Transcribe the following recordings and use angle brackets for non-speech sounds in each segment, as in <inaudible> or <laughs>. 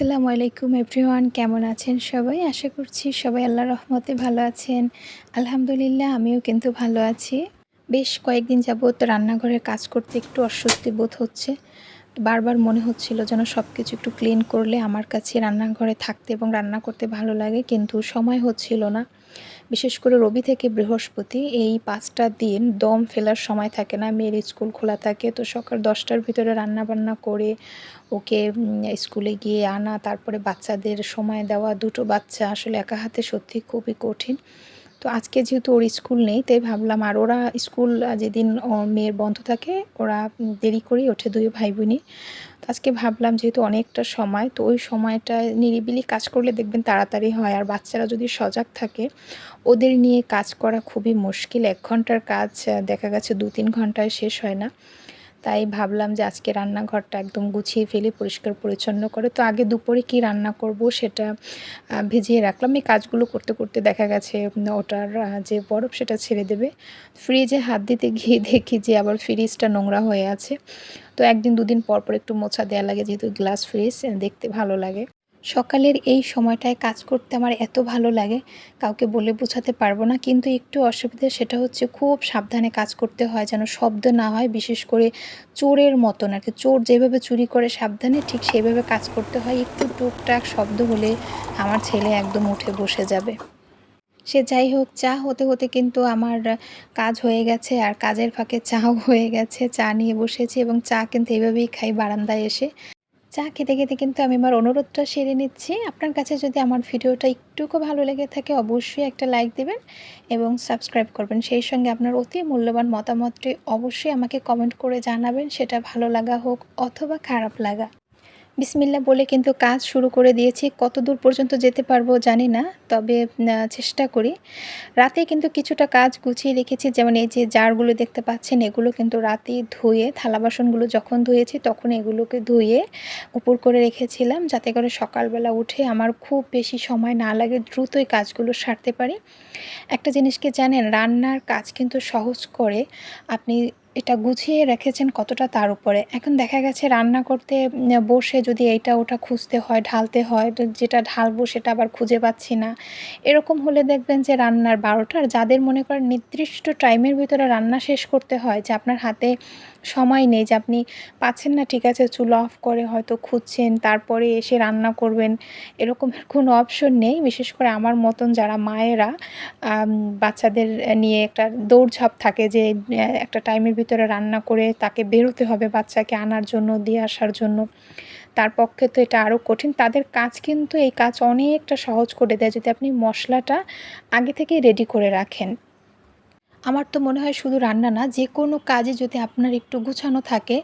আসসালামু আলাইকুম এভরিওয়ান, কেমন আছেন সবাই? আশা করছি সবাই আল্লাহ রহমতে ভালো আছেন। আলহামদুলিল্লাহ, আমিও কিন্তু ভালো আছি। বেশ কয়েকদিন যাবৎ রান্নাঘরের কাজ করতে একটু অস্বস্তি বোধ হচ্ছে। বারবার মনে হচ্ছিল যেন সব কিছু একটু ক্লিন করলে আমার কাছে রান্নাঘরে থাকতে এবং রান্না করতে ভালো লাগে, কিন্তু সময় হচ্ছিল না। বিশেষ করে রবি থেকে বৃহস্পতি এই পাঁচটা দিন দম ফেলার সময় থাকে না, মেয়ের স্কুল খোলা থাকে। তো সকাল দশটার ভিতরে রান্না বান্না করে ওকে স্কুলে গিয়ে আনা, তারপরে বাচ্চাদের সময় দেওয়া। দুটো বাচ্চা আসলে একা হাতে সত্যি খুবই কঠিন। তো আজকে যেহেতু ওর স্কুল নেই, তাই ভাবলাম আর ওরা স্কুল যেদিন মেয়ের বন্ধ থাকে, ওরা দেরি করেই ওঠে দুই ভাই বোনই তো আজকে ভাবলাম যেহেতু অনেকটা সময়, তো ওই সময়টা নিরিবিলি কাজ করলে দেখবেন তাড়াতাড়ি হয়। আর বাচ্চারা যদি সজাগ থাকে, ওদের নিয়ে কাজ করা খুবই মুশকিল। এক ঘণ্টার কাজ দেখা গেছে দু তিন ঘন্টায় শেষ হয় না। তাই ভাবলাম যে আজকে রান্নাঘরটা একদম গুছিয়ে ফেলে, পরিষ্কার পরিচ্ছন্ন করে। তো আগে দুপুরে কি রান্না করব সেটা ভিজিয়ে রাখলাম। এই কাজগুলো করতে করতে দেখা গেছে ওটার যে বরফ সেটা ছেড়ে দেবে। ফ্রিজে হাত দিতে গিয়ে <laughs> দেখি যে আবার ফ্রিজটা নোংরা হয়ে আছে। তো একদিন দুদিন পর পর একটু মোছা দেওয়া লাগে যেহেতু গ্লাস ফ্রিজ, দেখতে ভালো লাগে। সকালের এই সময়টায় কাজ করতে আমার এত ভালো লাগে, কাউকে বলে বোঝাতে পারব না। কিন্তু একটু অসুবিধা সেটা হচ্ছে খুব সাবধানে কাজ করতে হয় যেন শব্দ না হয়, বিশেষ করে চোরের মতন আর কি। চোর যেভাবে চুরি করে সাবধানে ঠিক সেভাবে কাজ করতে হয়। একটু টুকটাক শব্দ হলে আমার ছেলে একদম উঠে বসে যাবে। সে যাই হোক, চা হতে হতে কিন্তু আমার কাজ হয়ে গেছে আর কাজের ফাঁকে চাও হয়ে গেছে। চা নিয়ে বসেছি এবং চা কিন্তু এইভাবেই খাই বারান্দায় এসে। চা খেতে খেতে কিন্তু আমি আমার অনুরোধটা সেরে নিচ্ছি। আপনার কাছে যদি আমার ভিডিওটা একটুকু ভালো লেগে থাকে অবশ্যই একটা লাইক দেবেন এবং সাবস্ক্রাইব করবেন। সেই সঙ্গে আপনার অতি মূল্যবান মতামতটি অবশ্যই আমাকে কমেন্ট করে জানাবেন। সেটা ভালো লাগা হোক অথবা খারাপ লাগা। বিসমিল্লা বলে কিন্তু কাজ শুরু করে দিয়েছি। কত দূর পর্যন্ত যেতে পারব জানি না, তবে চেষ্টা করি। রাতে কিন্তু কিছুটা কাজ গুছিয়ে রেখেছি, যেমন এই যে জারগুলো দেখতে পাচ্ছেন, এগুলো কিন্তু রাতে ধুয়ে, থালা বাসনগুলো যখন ধুয়েছি তখন এগুলোকে ধুয়ে উপর করে রেখেছিলাম, যাতে করে সকালবেলা উঠে আমার খুব বেশি সময় না লাগে দ্রুতই কাজগুলো সারতে পারি। একটা জিনিসকে জানেন, রান্নার কাজ কিন্তু সহজ করে আপনি এটা গুছিয়ে রেখেছেন কতটা তার উপরে? এখন দেখা গেছে রান্না করতে বসে যদি এইটা ওটা খুঁজতে হয়, ঢালতে হয়, তো যেটা ঢালবো সেটা আবার খুঁজে পাচ্ছি না। এরকম হলে দেখবেন যে রান্নার বারোটার যাদের মনে করেন নির্দিষ্ট টাইমের ভিতরে রান্না শেষ করতে হয়, যে আপনার হাতে সময় নেই যে আপনি পাচ্ছেন না, ঠিক আছে, চুলো অফ করে হয়তো খুঁজছেন, তারপরে এসে রান্না করবেন এরকমের কোনো অপশন নেই। বিশেষ করে আমার মতন যারা মায়েরা বাচ্চাদের নিয়ে একটা দৌড়ঝাঁপ থাকে যে একটা টাইমের ভিতরে রান্না করে তাকে বেরোতে হবে বাচ্চাকে আনার জন্য, দিয়ে আসার জন্য। তার পক্ষে তো এটা আরও কঠিন। তাদের কাজ কিন্তু এই কাজ অনেকটা সহজ করে দেয় যদি আপনি মশলাটা আগে থেকেই রেডি করে রাখেন। আমার তো মনে হয় শুধু রান্না না, যে কোনো কাজে যদি আপনার একটু গুছানো থাকে,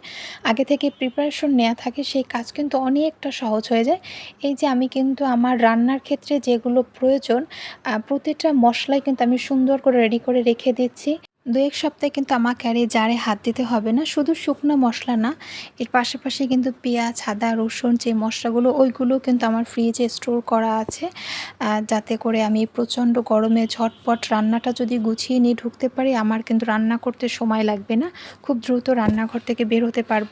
আগে থেকে প্রিপারেশন নেওয়া থাকে, সেই কাজ কিন্তু অনেকটা সহজ হয়ে যায়। এই যে আমি কিন্তু আমার রান্নার ক্ষেত্রে যেগুলো প্রয়োজন প্রতিটা মশলাই কিন্তু আমি সুন্দর করে রেডি করে রেখে দিচ্ছি। দু এক সপ্তাহে কিন্তু আমাকে আর এই জারে হাত দিতে হবে না, শুধু শুকনো মশলা না, এর পাশাপাশি কিন্তু পেঁয়াজ, আদা, রসুন যে মশলাগুলো, ওইগুলো কিন্তু আমার ফ্রিজে স্টোর করা আছে। যাতে করে আমি প্রচণ্ড গরমে ঝটপট রান্নাটা যদি গুছিয়ে নিয়ে ঢুকতে পারি, আমার কিন্তু রান্না করতে সময় লাগবে না। খুব দ্রুত রান্নাঘর থেকে বের হতে পারব।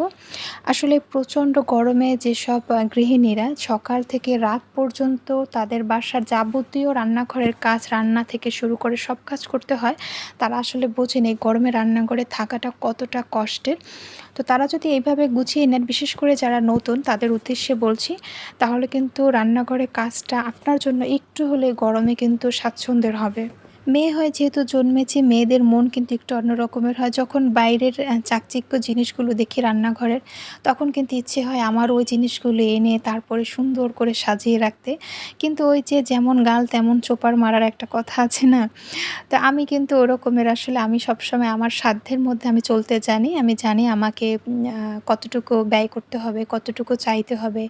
আসলে প্রচণ্ড গরমে যেসব গৃহিণীরা সকাল থেকে রাত পর্যন্ত তাদের বাসার যাবতীয় রান্নাঘরের কাজ, রান্না থেকে শুরু করে সব কাজ করতে হয়, তারা আসলে বোঝেন এই গরমে রান্নাঘরে থাকাটা কতটা কষ্টের। তো তারা যদি এইভাবে গুছিয়ে নেন, বিশেষ করে যারা নতুন, তাদের উদ্দেশ্যে বলছি, তাহলে কিন্তু রান্নাঘরে কাজটা আপনার জন্য একটু হলে গরমে কিন্তু স্বাচ্ছন্দ্যের হবে। মেয়ে হয় যেহেতু জন্মেছে, মেয়েদের মন কিন্তু একটু অন্য রকমের হয়। যখন বাইরের চাকচিক্য জিনিসগুলো দেখি রান্নাঘরের, তখন কিন্তু ইচ্ছে হয় আমার ওই জিনিসগুলো এনে তারপরে সুন্দর করে সাজিয়ে রাখতে। কিন্তু ওই যে যেমন গাল, তেমন চোপার মারার একটা কথা আছে না? তো আমি কিন্তু ওরকমের আসলে আমি সবসময় আমার সাধ্যের মধ্যে আমি চলতে জানি। আমি জানি আমাকে কতটুকু ব্যয় করতে হবে, কতটুকু চাইতে হবে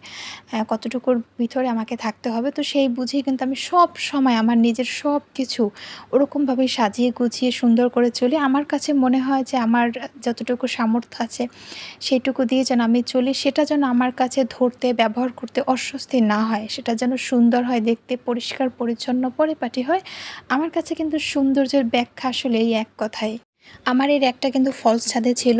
কতটুকুর ভিতরে আমাকে থাকতে হবে। তো সেই বুঝেই কিন্তু আমি সব সময় আমার নিজের সব কিছু ওরকমভাবে সাজিয়ে গুছিয়ে সুন্দর করে চলি। আমার কাছে মনে হয় যে আমার যতটুকু সামর্থ্য আছে সেইটুকু দিয়ে যেন আমি চলি। সেটা যেন আমার কাছে ধরতে, ব্যবহার করতে অস্বস্তি না হয়। সেটা যেন সুন্দর হয়, দেখতে পরিষ্কার, পরিচ্ছন্ন, পরিপাটি হয়। আমার কাছে কিন্তু সৌন্দর্যের ব্যাখ্যা আসলে এই এক কথাই আমার এর একটা কিন্তু ফলস ছাদে ছিল।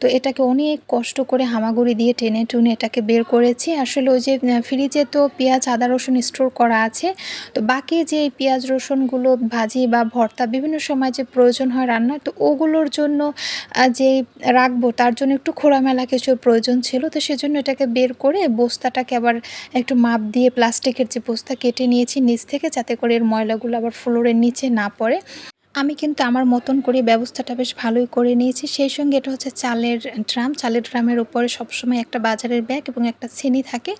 তো এটাকে অনেক কষ্ট করে হামাগুড়ি দিয়ে টেনে টুনে এটাকে বের করেছি। আসলে ওই যে ফ্রিজে তো পেঁয়াজ, আদা, রসুন স্টোর করা আছে। তো বাকি যে পেঁয়াজ, রসুনগুলো ভাজি বা ভর্তা বিভিন্ন সময় যে প্রয়োজন হয় রান্না তো ওগুলোর জন্য যে রাখব তার জন্য একটু খোলামেলা কিছু প্রয়োজন ছিল। তো সেজন্য এটাকে বের করে বস্তাটাকে আবার একটু মাপ দিয়ে প্লাস্টিকের যে বস্তা কেটে নিয়েছি নিচ থেকে, যাতে করে এর ময়লাগুলো আবার ফ্লোরের নিচে না পড়ে। আমি কিন্তু আমার মতন করে ব্যবস্থাটা বেশ ভালোই করে নিয়েছি। সেই সঙ্গে এটা হচ্ছে চালের ড্রাম। চালের ড্রামের উপরে সবসময় একটা বাজারের ব্যাগ এবং একটা ছেনি থাকে।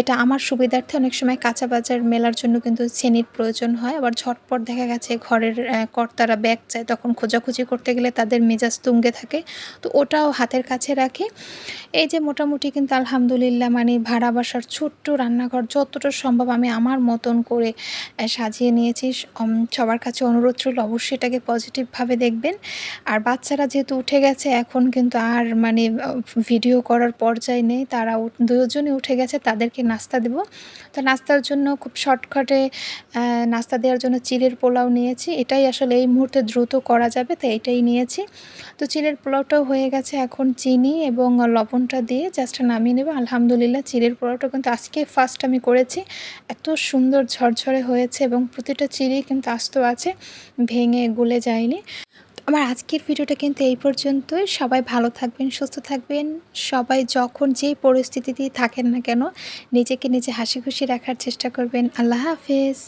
এটা আমার সুবিধার্থে অনেক সময় কাঁচা বাজার মেলার জন্য কিন্তু ছেনির প্রয়োজন হয়। আবার ঝটপট দেখা গেছে ঘরের কর্তারা ব্যাগ চায়, তখন খোঁজাখুঁজি করতে গেলে তাদের মেজাজ তুঙ্গে থাকে। তো ওটাও হাতের কাছে রাখি। এই যে মোটামুটি কিন্তু আলহামদুলিল্লাহ মানে ভাড়া বাসার ছোট্ট রান্নাঘর যতটা সম্ভব আমি আমার মতন করে সাজিয়ে নিয়েছি। সবার কাছে অনুরোধ রইল অবশ্যই এটাকে পজিটিভভাবে দেখবেন। আর বাচ্চারা যেহেতু উঠে গেছে, এখন কিন্তু আর মানে ভিডিও করার পর্যায়ে নেই। তারা উঠ- দুজনে উঠে গেছে, তাদেরকে নাস্তা দেব। তো নাস্তার জন্য খুব শর্টকাটে নাস্তা দেওয়ার জন্য চিড়ের পোলাও নিয়েছি। এটাই আসলে এই মুহূর্তে দ্রুত করা যাবে তো এটাই নিয়েছি। তো চিড়ের পোলাওটাও হয়ে গেছে এখন চিনি এবং লবণটা দিয়ে জাস্ট নামিয়ে নেব। আলহামদুলিল্লাহ চিড়ের পোলাওটা কিন্তু আজকে ফার্স্ট আমি করেছি। এত সুন্দর ঝরঝরে হয়েছে এবং প্রতিটা চিড়ি কিন্তু আস্ত আছে, ভেঙে গলে যায়নি। আমার আজকের ভিডিওটা কিন্তু এই পর্যন্তই। সবাই ভালো থাকবেন, সুস্থ থাকবেন। সবাই যখন যেই পরিস্থিতিতেই থাকেন না কেন, নিজেকে নিজে হাসি খুশি রাখার চেষ্টা করবেন। আল্লাহ হাফেজ।